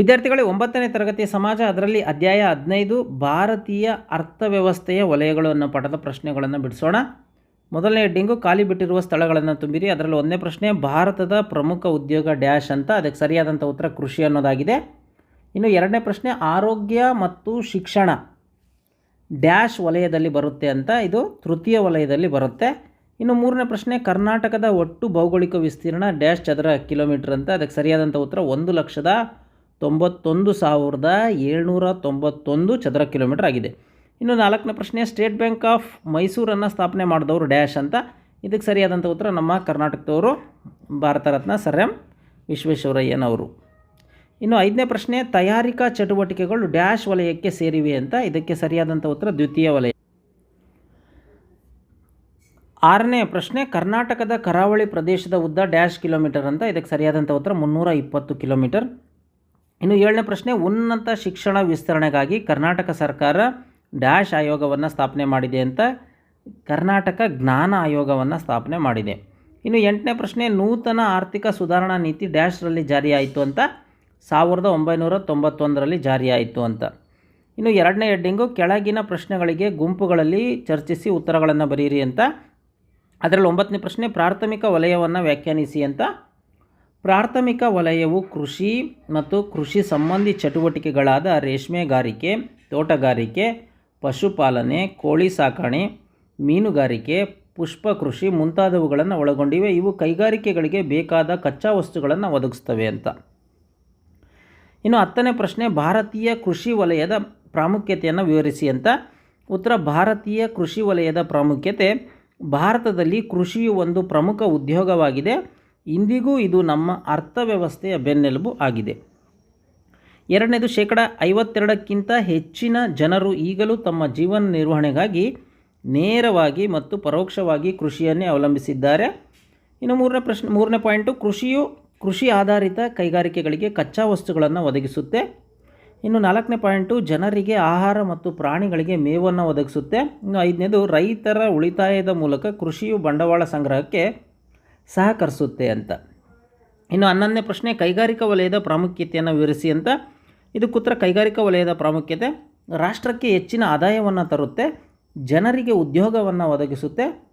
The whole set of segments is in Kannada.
ವಿದ್ಯಾರ್ಥಿಗಳೇ ಒಂಬತ್ತನೇ ತರಗತಿ ಸಮಾಜ, ಅದರಲ್ಲಿ ಅಧ್ಯಾಯ ಹದಿನೈದು, ಭಾರತೀಯ ಅರ್ಥವ್ಯವಸ್ಥೆಯ ವಲಯಗಳನ್ನು ಪಠದ ಪ್ರಶ್ನೆಗಳನ್ನು ಬಿಡಿಸೋಣ. ಮೊದಲನೇ ಹೆಡ್ಡಿಂಗು, ಖಾಲಿ ಬಿಟ್ಟಿರುವ ಸ್ಥಳಗಳನ್ನು ತುಂಬಿರಿ. ಅದರಲ್ಲಿ ಒಂದನೇ ಪ್ರಶ್ನೆ, ಭಾರತದ ಪ್ರಮುಖ ಉದ್ಯೋಗ ಡ್ಯಾಶ್ ಅಂತ, ಅದಕ್ಕೆ ಸರಿಯಾದಂಥ ಉತ್ತರ ಕೃಷಿ ಅನ್ನೋದಾಗಿದೆ. ಇನ್ನು ಎರಡನೇ ಪ್ರಶ್ನೆ, ಆರೋಗ್ಯ ಮತ್ತು ಶಿಕ್ಷಣ ಡ್ಯಾಶ್ ವಲಯದಲ್ಲಿ ಬರುತ್ತೆ ಅಂತ, ಇದು ತೃತೀಯ ವಲಯದಲ್ಲಿ ಬರುತ್ತೆ. ಇನ್ನು ಮೂರನೇ ಪ್ರಶ್ನೆ, ಕರ್ನಾಟಕದ ಒಟ್ಟು ಭೌಗೋಳಿಕ ವಿಸ್ತೀರ್ಣ ಡ್ಯಾಶ್ ಚದರ ಕಿಲೋಮೀಟರ್ ಅಂತ, ಅದಕ್ಕೆ ಸರಿಯಾದಂಥ ಉತ್ತರ ಒಂದು ಲಕ್ಷದ ತೊಂಬತ್ತೊಂದು ಸಾವಿರದ ಏಳ್ನೂರ ತೊಂಬತ್ತೊಂದು ಚದರ ಕಿಲೋಮೀಟರ್ ಆಗಿದೆ. ಇನ್ನು ನಾಲ್ಕನೇ ಪ್ರಶ್ನೆ, ಸ್ಟೇಟ್ ಬ್ಯಾಂಕ್ ಆಫ್ ಮೈಸೂರನ್ನು ಸ್ಥಾಪನೆ ಮಾಡಿದವರು ಡ್ಯಾಶ್ ಅಂತ. ಇದಕ್ಕೆ ಸರಿಯಾದಂಥ ಉತ್ತರ ನಮ್ಮ ಕರ್ನಾಟಕದವರು ಭಾರತ ರತ್ನ ಸರ್ ಎಂ ವಿಶ್ವೇಶ್ವರಯ್ಯನವರು. ಇನ್ನು ಐದನೇ ಪ್ರಶ್ನೆ, ತಯಾರಿಕಾ ಚಟುವಟಿಕೆಗಳು ಡ್ಯಾಶ್ ವಲಯಕ್ಕೆ ಸೇರಿವೆ ಅಂತ. ಇದಕ್ಕೆ ಸರಿಯಾದಂಥ ಉತ್ತರ ದ್ವಿತೀಯ ವಲಯ. ಆರನೇ ಪ್ರಶ್ನೆ, ಕರ್ನಾಟಕದ ಕರಾವಳಿ ಪ್ರದೇಶದ ಉದ್ದ ಡ್ಯಾಶ್ ಕಿಲೋಮೀಟರ್ ಅಂತ. ಇದಕ್ಕೆ ಸರಿಯಾದಂಥ ಉತ್ತರ ಮುನ್ನೂರ ಇಪ್ಪತ್ತು ಕಿಲೋಮೀಟರ್. ಇನ್ನು ಏಳನೇ ಪ್ರಶ್ನೆ, ಉನ್ನತ ಶಿಕ್ಷಣ ವಿಸ್ತರಣೆಗಾಗಿ ಕರ್ನಾಟಕ ಸರ್ಕಾರ ಡ್ಯಾಶ್ ಆಯೋಗವನ್ನು ಸ್ಥಾಪನೆ ಮಾಡಿದೆ ಅಂತ ಕರ್ನಾಟಕ ಜ್ಞಾನ ಆಯೋಗವನ್ನು ಸ್ಥಾಪನೆ ಮಾಡಿದೆ. ಇನ್ನು ಎಂಟನೇ ಪ್ರಶ್ನೆ, ನೂತನ ಆರ್ಥಿಕ ಸುಧಾರಣಾ ನೀತಿ ಡ್ಯಾಶ್ರಲ್ಲಿ ಜಾರಿಯಾಯಿತು ಅಂತ ಸಾವಿರದ ಒಂಬೈನೂರ ತೊಂಬತ್ತೊಂದರಲ್ಲಿ ಜಾರಿಯಾಯಿತು ಅಂತ. ಇನ್ನು ಎರಡನೇ ಹೆಡ್ಡಿಂಗು, ಕೆಳಗಿನ ಪ್ರಶ್ನೆಗಳಿಗೆ ಗುಂಪುಗಳಲ್ಲಿ ಚರ್ಚಿಸಿ ಉತ್ತರಗಳನ್ನು ಬರೀರಿ ಅಂತ. ಅದರಲ್ಲಿ ಒಂಬತ್ತನೇ ಪ್ರಶ್ನೆ, ಪ್ರಾಥಮಿಕ ವಲಯವನ್ನು ವ್ಯಾಖ್ಯಾನಿಸಿ ಅಂತ ಪ್ರಾಥಮಿಕ ವಲಯವು ಕೃಷಿ ಮತ್ತು ಕೃಷಿ ಸಂಬಂಧಿ ಚಟುವಟಿಕೆಗಳಾದ ರೇಷ್ಮೆಗಾರಿಕೆ, ತೋಟಗಾರಿಕೆ, ಪಶುಪಾಲನೆ, ಕೋಳಿ ಸಾಕಣೆ, ಮೀನುಗಾರಿಕೆ, ಪುಷ್ಪ ಕೃಷಿ ಮುಂತಾದವುಗಳನ್ನು ಒಳಗೊಂಡಿವೆ. ಇವು ಕೈಗಾರಿಕೆಗಳಿಗೆ ಬೇಕಾದ ಕಚ್ಚಾ ವಸ್ತುಗಳನ್ನು ಒದಗಿಸ್ತವೆ ಅಂತ. ಇನ್ನು ಹತ್ತನೇ ಪ್ರಶ್ನೆ, ಭಾರತೀಯ ಕೃಷಿ ವಲಯದ ಪ್ರಾಮುಖ್ಯತೆಯನ್ನು ವಿವರಿಸಿ ಅಂತ. ಉತ್ತರ, ಭಾರತೀಯ ಕೃಷಿ ವಲಯದ ಪ್ರಾಮುಖ್ಯತೆ, ಭಾರತದಲ್ಲಿ ಕೃಷಿಯು ಒಂದು ಪ್ರಮುಖ ಉದ್ಯೋಗವಾಗಿದೆ. ಇಂದಿಗೂ ಇದು ನಮ್ಮ ಅರ್ಥವ್ಯವಸ್ಥೆಯ ಬೆನ್ನೆಲುಬು ಆಗಿದೆ. ಎರಡನೇದು ಶೇಕಡ ಐವತ್ತೆರಡಕ್ಕಿಂತ ಹೆಚ್ಚಿನ ಜನರು ಈಗಲೂ ತಮ್ಮ ಜೀವನ ನಿರ್ವಹಣೆಗಾಗಿ ನೇರವಾಗಿ ಮತ್ತು ಪರೋಕ್ಷವಾಗಿ ಕೃಷಿಯನ್ನೇ ಅವಲಂಬಿಸಿದ್ದಾರೆ. ಇನ್ನು ಮೂರನೇ ಪ್ರಶ್ನೆ, ಮೂರನೇ ಪಾಯಿಂಟು, ಕೃಷಿಯು ಕೃಷಿ ಆಧಾರಿತ ಕೈಗಾರಿಕೆಗಳಿಗೆ ಕಚ್ಚಾ ವಸ್ತುಗಳನ್ನು ಒದಗಿಸುತ್ತೆ. ಇನ್ನು ನಾಲ್ಕನೇ ಪಾಯಿಂಟು, ಜನರಿಗೆ ಆಹಾರ ಮತ್ತು ಪ್ರಾಣಿಗಳಿಗೆ ಮೇವನ್ನು ಒದಗಿಸುತ್ತೆ. ಇನ್ನು ಐದನೇದು, ರೈತರ ಉಳಿತಾಯದ ಮೂಲಕ ಕೃಷಿಯು ಬಂಡವಾಳ ಸಂಗ್ರಹಕ್ಕೆ ಸಹಕರಿಸುತ್ತೆ ಅಂತ. ಇನ್ನು ಹನ್ನೊಂದನೇ ಪ್ರಶ್ನೆ, ಕೈಗಾರಿಕಾ ವಲಯದ ಪ್ರಾಮುಖ್ಯತೆಯನ್ನು ವಿವರಿಸಿ ಅಂತ. ಇದಕ್ಕೂತ್ರ ಕೈಗಾರಿಕಾ ವಲಯದ ಪ್ರಾಮುಖ್ಯತೆ, ರಾಷ್ಟ್ರಕ್ಕೆ ಹೆಚ್ಚಿನ ಆದಾಯವನ್ನು ತರುತ್ತೆ, ಜನರಿಗೆ ಉದ್ಯೋಗವನ್ನು ಒದಗಿಸುತ್ತೆ,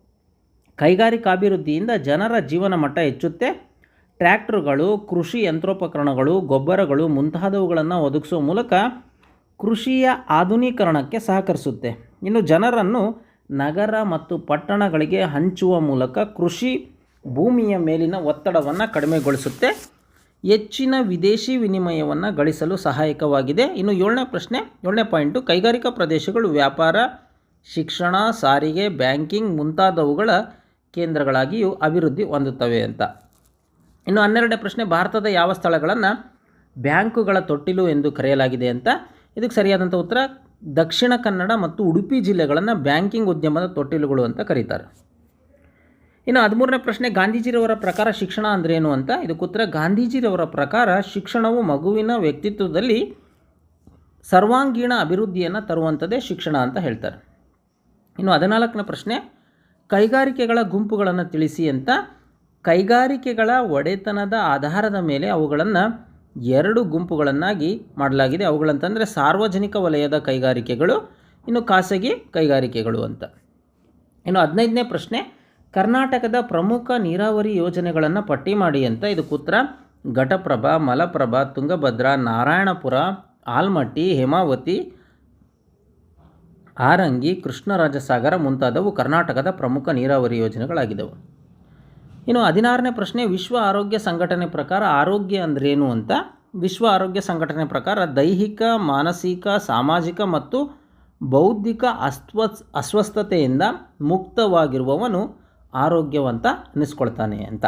ಕೈಗಾರಿಕಾಭಿವೃದ್ಧಿಯಿಂದ ಜನರ ಜೀವನ ಮಟ್ಟ ಹೆಚ್ಚುತ್ತೆ, ಟ್ರ್ಯಾಕ್ಟ್ರುಗಳು, ಕೃಷಿ ಯಂತ್ರೋಪಕರಣಗಳು, ಗೊಬ್ಬರಗಳು ಮುಂತಾದವುಗಳನ್ನು ಒದಗಿಸುವ ಮೂಲಕ ಕೃಷಿಯ ಆಧುನೀಕರಣಕ್ಕೆ ಸಹಕರಿಸುತ್ತೆ. ಇನ್ನು ಜನರನ್ನು ನಗರ ಮತ್ತು ಪಟ್ಟಣಗಳಿಗೆ ಹಂಚುವ ಮೂಲಕ ಕೃಷಿ ಭೂಮಿಯ ಮೇಲಿನ ಒತ್ತಡವನ್ನು ಕಡಿಮೆಗೊಳಿಸುತ್ತೆ. ಹೆಚ್ಚಿನ ವಿದೇಶಿ ವಿನಿಮಯವನ್ನು ಗಳಿಸಲು ಸಹಾಯಕವಾಗಿದೆ. ಇನ್ನು ಏಳನೇ ಪ್ರಶ್ನೆ, ಏಳನೇ ಪಾಯಿಂಟು ಕೈಗಾರಿಕಾ ಪ್ರದೇಶಗಳು, ವ್ಯಾಪಾರ, ಶಿಕ್ಷಣ, ಸಾರಿಗೆ, ಬ್ಯಾಂಕಿಂಗ್ ಮುಂತಾದವುಗಳ ಕೇಂದ್ರಗಳಾಗಿಯೂ ಅಭಿವೃದ್ಧಿ ಹೊಂದುತ್ತವೆ ಅಂತ. ಇನ್ನು ಹನ್ನೆರಡನೇ ಪ್ರಶ್ನೆ, ಭಾರತದ ಯಾವ ಸ್ಥಳಗಳನ್ನು ಬ್ಯಾಂಕುಗಳ ತೊಟ್ಟಿಲು ಎಂದು ಕರೆಯಲಾಗಿದೆ ಅಂತ. ಇದಕ್ಕೆ ಸರಿಯಾದಂಥ ಉತ್ತರ, ದಕ್ಷಿಣ ಕನ್ನಡ ಮತ್ತು ಉಡುಪಿ ಜಿಲ್ಲೆಗಳನ್ನು ಬ್ಯಾಂಕಿಂಗ್ ಉದ್ಯಮದ ತೊಟ್ಟಿಲುಗಳು ಅಂತ ಕರೀತಾರೆ. ಇನ್ನು ಹದಿಮೂರನೇ ಪ್ರಶ್ನೆ, ಗಾಂಧೀಜಿರವರ ಪ್ರಕಾರ ಶಿಕ್ಷಣ ಅಂದ್ರೇನು ಅಂತ? ಇದಕ್ಕೆ ಉತ್ತರ, ಗಾಂಧೀಜಿರವರ ಪ್ರಕಾರ ಶಿಕ್ಷಣವು ಮಗುವಿನ ವ್ಯಕ್ತಿತ್ವದಲ್ಲಿ ಸರ್ವಾಂಗೀಣ ಅಭಿವೃದ್ಧಿಯನ್ನು ತರುವಂಥದ್ದೇ ಶಿಕ್ಷಣ ಅಂತ ಹೇಳ್ತಾರೆ. ಇನ್ನು ಹದಿನಾಲ್ಕನೇ ಪ್ರಶ್ನೆ, ಕೈಗಾರಿಕೆಗಳ ಗುಂಪುಗಳನ್ನು ತಿಳಿಸಿ ಅಂತ. ಕೈಗಾರಿಕೆಗಳ ಒಡೆತನದ ಆಧಾರದ ಮೇಲೆ ಅವುಗಳನ್ನು ಎರಡು ಗುಂಪುಗಳನ್ನಾಗಿ ಮಾಡಲಾಗಿದೆ. ಅವುಗಳಂತಂದರೆ ಸಾರ್ವಜನಿಕ ವಲಯದ ಕೈಗಾರಿಕೆಗಳು, ಇನ್ನು ಖಾಸಗಿ ಕೈಗಾರಿಕೆಗಳು ಅಂತ. ಇನ್ನು ಹದಿನೈದನೇ ಪ್ರಶ್ನೆ ಕರ್ನಾಟಕದ ಪ್ರಮುಖ ನೀರಾವರಿ ಯೋಜನೆಗಳನ್ನು ಪಟ್ಟಿ ಮಾಡಿ ಅಂತ ಇದು ಕುತ್ರ. ಘಟಪ್ರಭಾ, ಮಲಪ್ರಭಾ, ತುಂಗಭದ್ರಾ, ನಾರಾಯಣಪುರ, ಆಲ್ಮಟ್ಟಿ, ಹೇಮಾವತಿ ಆರಂಗಿ ಕೃಷ್ಣರಾಜಸಾಗರ ಮುಂತಾದವು ಕರ್ನಾಟಕದ ಪ್ರಮುಖ ನೀರಾವರಿ ಯೋಜನೆಗಳಾಗಿದ್ದವು. ಇನ್ನು ಹದಿನಾರನೇ ಪ್ರಶ್ನೆ, ವಿಶ್ವ ಆರೋಗ್ಯ ಸಂಘಟನೆ ಪ್ರಕಾರ ಆರೋಗ್ಯ ಅಂದ್ರೇನು ಅಂತ? ವಿಶ್ವ ಆರೋಗ್ಯ ಸಂಘಟನೆ ಪ್ರಕಾರ ದೈಹಿಕ, ಮಾನಸಿಕ, ಸಾಮಾಜಿಕ ಮತ್ತು ಬೌದ್ಧಿಕ ಅಸ್ವ ಅಸ್ವಸ್ಥತೆಯಿಂದ ಮುಕ್ತವಾಗಿರುವವನು ಆರೋಗ್ಯವಂತ ಅನ್ನಿಸ್ಕೊಳ್ತಾನೆ ಅಂತ.